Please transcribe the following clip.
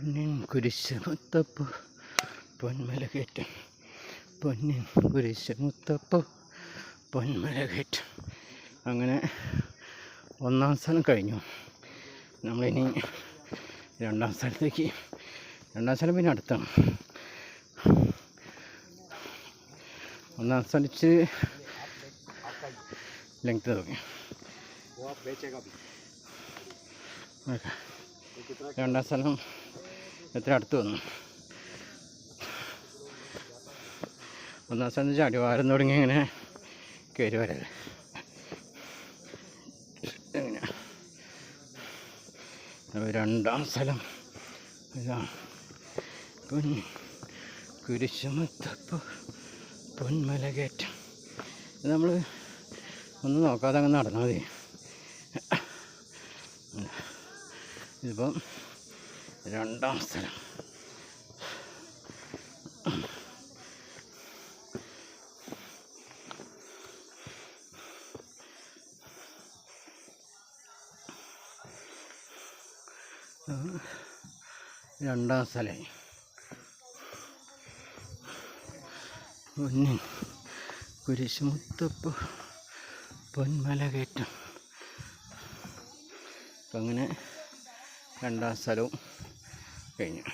പൊന്നിൻ കുരിശ് മുത്തപ്പോ പൊന്മല കയറ്റം പൊന്നിൻ കുരിശ് മുത്തപ്പോ പൊന്മല കയറ്റം അങ്ങനെ ഒന്നാം സ്ഥലം കഴിഞ്ഞു. നമ്മളിനി രണ്ടാം സ്ഥലത്തേക്ക് രണ്ടാം സ്ഥലം പിന്നെ അടുത്താണ്. ഒന്നാം സ്ഥലത്ത് ലെങ്ത് തുടങ്ങി രണ്ടാം സ്ഥലം എത്ര അടുത്ത് വന്നു? ഒന്നാം സ്ഥലം ചാടി വാരം തുടങ്ങി ഇങ്ങനെ കയറി വരല്ലേ എങ്ങനെ രണ്ടാം സ്ഥലം. ഇതാണ് പൊൻ കുരിശുമത്തപ്പ് പൊന്മല കയറ്റം നമ്മൾ ഒന്ന് നോക്കാതെ അങ്ങ് നടന്നാൽ മതി. ഇതിപ്പം രണ്ടാം സ്ഥലം. രണ്ടാം സ്ഥലമായി പൊന്നിൻ കുരിശുമുത്തപ്പ് പൊന്മല കയറ്റം. അങ്ങനെ രണ്ടാം സ്ഥലവും കഴിഞ്ഞു.